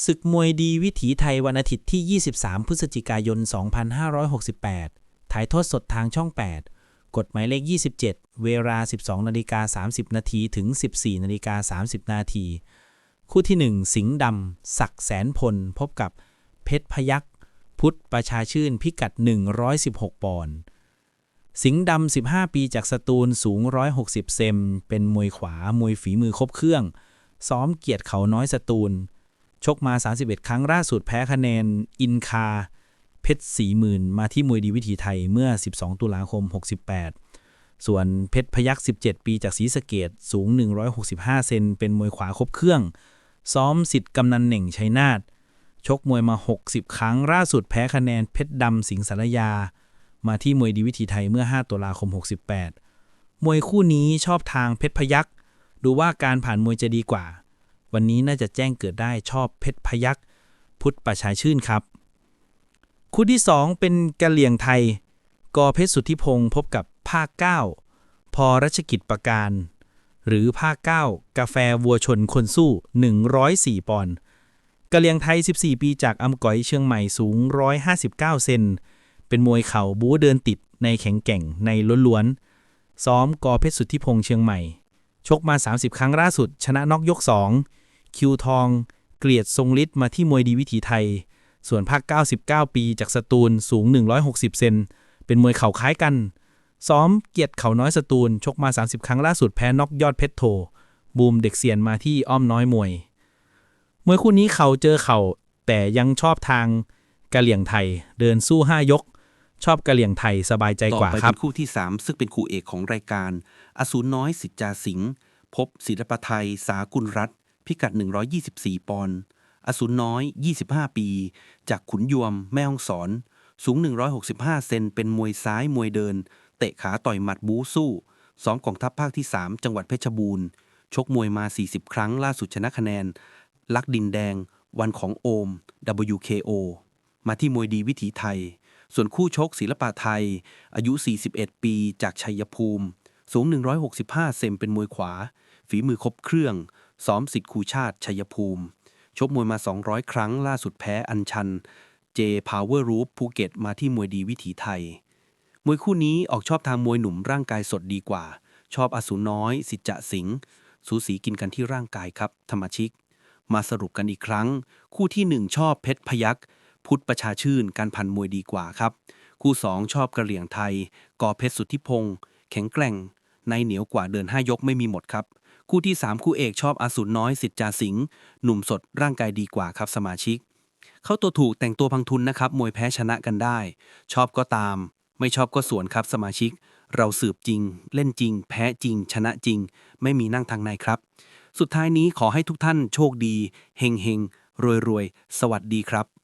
ศึกมวยดีวิถีไทยวันอาทิตย์ที่ 23 พฤศจิกายน 2568 ถ่ายทอดสดทางช่อง 8 กฎหมายเลข 27 เวลา 12 นาฬิกา 30 นาทีถึง 14 นาฬิกา 30 นาที คู่ที่ 1 สิงห์ดำ ศักแสนพล พบกับเพชรพยักพุทธประชาชื่นพิกัด 116 ปอนด์สิงห์ดำ 15 ปีจากสตูลสูง 160 เซมเป็นมวยขวา มวยฝีมือครบเครื่อง ซ้อมเกียรติเขาน้อยสตูล ชกมา 31 ครั้งล่าสุดแพ้คะแนนอินคา เพชรสี่หมื่นมาที่มวยดีวิถีไทยเมื่อ 12 ตุลาคม 68 ส่วนเพชรพยัก17 ปีจากศรีสะเกดสูง 165 เซนเป็นมวยขวาครบเครื่อง ซ้อมสิทธิ์กำนันเหน่งชัยนาทชกมวยมา 60 ครั้งล่าสุดแพ้คะแนนเพชรดำสิงสารยา มาที่มวยดีวิถีไทยเมื่อ 5 ตุลาคม 68 มวยคู่นี้ชอบทางเพชรพยักดูว่าการผ่านมวยจะดีกว่า วันนี้น่าจะแจ้งเกิดได้ชอบเพชรพยักพุทธประชาชื่นครับ คู่ที่ 2 เป็นกะเหลี่ยงไทย กอเพชรสุทธิพงศ์พบกับภาค9พอรัชกิจประการ หรือภาค9กาแฟวัวชนคนสู้ 104 ปอนด์กะเหลี่ยงไทย 14 ปีจากอำก๋อยเชียงใหม่สูง 159 เซนเป็นมวยเข่าบู๊เดินติดในแข็งแก่งในล้วนๆซ้อมกอเพชรสุทธิพงษ์เชียงใหม่ ชกมา 30 ครั้งล่าสุด ชนะน็อกยก 2 คิวทอง เกลียดทรงฤทธิ์มาที่มวยดีวิถีไทย ส่วนภาค 99 ปีจากสตูลสูง 160 เซน เป็นมวยเข่าคล้ายกัน ซ้อมเกียรติเขาน้อยสตูล ชกมา 30 ครั้งล่าสุดแพ้น็อกยอดเพชรโท บูมเด็กเซียนมาที่อ้อมน้อยมวย มวยคู่นี้เข่าเจอเข่าแต่ยังชอบทางกะเหลี่ยงไทยเดินสู้ 5 ยก ชอบกะเหลี่ยงไทยสบายใจกว่าครัเป็นคู่ที่ 3 ซึ่งเป็นคู่เอกของรายการ อสูรน้อยสิทธจาสิงห์พบศิลปไทย สากุลรัต พิกัด 124 ปอนด์อสูรน้อย 25 ปี จากขุนยวม แม่ฮ่องสอน สูง 165 เซนเป็นมวยซ้ายมวยเดิน เตะขาต่อยหมัดบูสู้ซ้อมกองทัพภาคที่ 3 จังหวัดเพชรบูรณ์ ชกมวยมา 40 ครั้งล่าสุดชนะคะแนน ลักดินแดง วันของโอม WKO มาที่มวยดีวิถีไทย ส่วนคู่ชกศิลปะไทย อายุ 41 ปีจากชัยภูมิ สูง 165 เซนเป็นมวยขวา ฝีมือครบเครื่อง ซ้อมสิทธิ์คูชาติชัยภูมิ ชกมวยมา 200 ครั้งล่าสุดแพ้อัญชัน เจพาวเวอร์รูปภูเก็ตมาที่มวยดีวิถีไทย มวยคู่นี้ออกชอบทางมวยหนุ่มร่างกายสดดีกว่า ชอบอสูรน้อย สิทธจะสิงห์สูสีกินกันที่ร่างกายครับธรรมชิก มาสรุปกันอีกครั้ง คู่ที่ 1 ชอบเพชรพยักพุทธประชาชื่นการพันมวยดีกว่าครับ คู่ 2 ชอบกระเหลี่ยงไทยกอเพชรสุทธิพงศ์แข็งแกร่ง ในเหนียวกว่าเดิน5ยกไม่มีหมดครับ คู่ที่ 3 คู่เอกชอบอสูรน้อยสิทธจาสิงห์หนุ่มสดร่างกายดีกว่าครับสมาชิก เข้าตัวถูกแต่งตัวพังทุนนะครับ มวยแพ้ชนะกันได้ ชอบก็ตาม ไม่ชอบก็สวนครับสมาชิก เราสืบจริง เล่นจริง แพ้จริง ชนะจริง ไม่มีนั่งทางในครับ สุดท้ายนี้ขอให้ทุกท่านโชคดีเฮงเฮงรวยรวยสวัสดีครับ